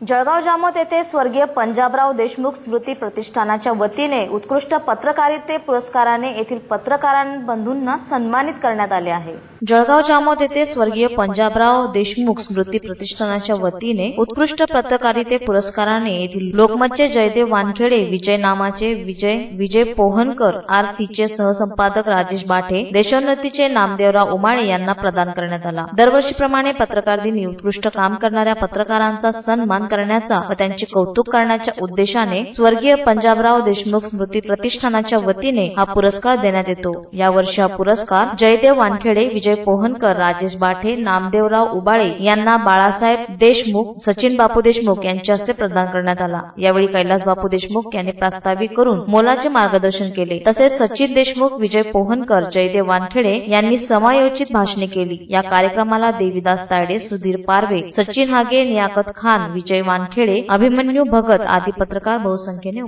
जळगाव जामोद येथे स्वर्गीय पंजाबराव देशमुख स्मृती प्रतिष्ठानाच्या वतीने उत्कृष्ट पत्रकारिते पुरस्काराने येथील पत्रकारांबंधूंना सन्मानित करण्यात आले आहे. जळगाव जामोद येथे स्वर्गीय पंजाबराव देशमुख स्मृती प्रतिष्ठानाच्या वतीने उत्कृष्ट पत्रकारिते पुरस्काराने येथील लोकमतचे जयदेव वानखेडे विजय नामाचे विजय विजय पोहनकर आर सीचे सहसंपादक राजेश बाठे देशोन्नतीचे नामदेवराव उमाळे यांना प्रदान करण्यात आला. दरवर्षीप्रमाणे पत्रकार दिनी उत्कृष्ट काम करणाऱ्या पत्रकारांचा सन्मान करण्याचा व त्यांचे कौतुक करण्याच्या उद्देशाने स्वर्गीय पंजाबराव देशमुख स्मृती प्रतिष्ठानाच्या वतीने हा पुरस्कार देण्यात येतो. यावर्षी हा पुरस्कार जयदेव वानखेडे विजय पोहनकर राजेश बाठे नामदेवराव उबाळे यांना बाळासाहेब देशमुख सचिन बापू देशमुख यांच्या हस्ते प्रदान करण्यात आला. यावेळी कैलास बापू देशमुख यांनी प्रास्ताविक करून मोलाचे मार्गदर्शन केले. तसेच सचिन देशमुख विजय पोहनकर जयदेव वानखेडे यांनी समायोजित भाषणे केली. या कार्यक्रमाला देवीदास तायडे सुधीर पारवे सचिन हागे नियाकत खान विजय वानखेडे अभिमन्यू भगत आदी पत्रकार बहुसंख्येने